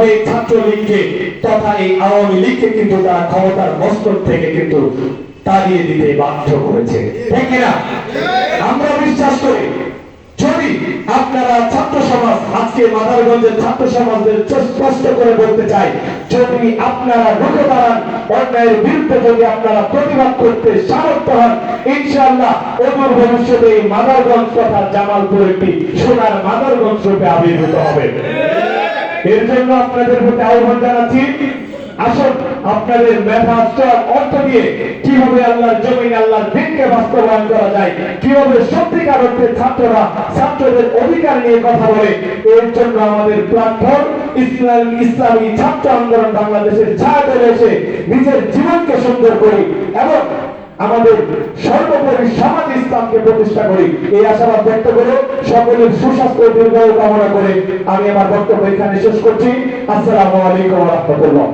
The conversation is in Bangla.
ভাবে ছাত্রলীগকে তথা এই আওয়ামী লীগকে কিন্তু তারা ক্ষমতার মস্তক থেকে কিন্তু তাড়িয়ে দিতে বাধ্য করেছে। ঠিক কিনা? আমরা বিশ্বাস করি, যদি আপনারা ছাত্র সমাজ, আজকে মাদারগঞ্জের ছাত্র সমাজদের স্পষ্ট করে বলতে চাই, যদি আপনারা রুখে দাঁড়ান অন্যায়ের বিরুদ্ধে যদি আপনারা প্রতিবাদ করতে সামর্থ্য হন, ইনশাআল্লাহ অদূর ভবিষ্যতে এই মাদারগঞ্জ তথা জামালপুর একটি সোনার মাদারগঞ্জ রূপে আবির্ভূত হবে। এর জন্য আপনাদের প্রতি আহ্বান জানাচ্ছি, আসুন আপনাদের অর্থ দিয়ে কীভাবে জমিনে দিনকে বাস্তবায়ন করা যায়, কীভাবে সত্যিকার অর্থে ছাত্ররা ছাত্রদের অধিকার নিয়ে কথা বলে, এর জন্য আমাদের প্ল্যাটফর্ম ইসলাম, ইসলামী ছাত্র আন্দোলন বাংলাদেশের ছায়াতে এসে নিজের জীবনকে সুন্দর করি এবং আমাদের সর্বোপরি ইসলামকে প্রতিষ্ঠা করি। এই আশাবাদ ব্যক্ত করে সকলের সুস্বাস্থ্য দীর্ঘ কামনা করে আমি আমার বক্তব্য এখানে শেষ করছি। আসসালামু আলাইকুম রহমতুল্লাহ।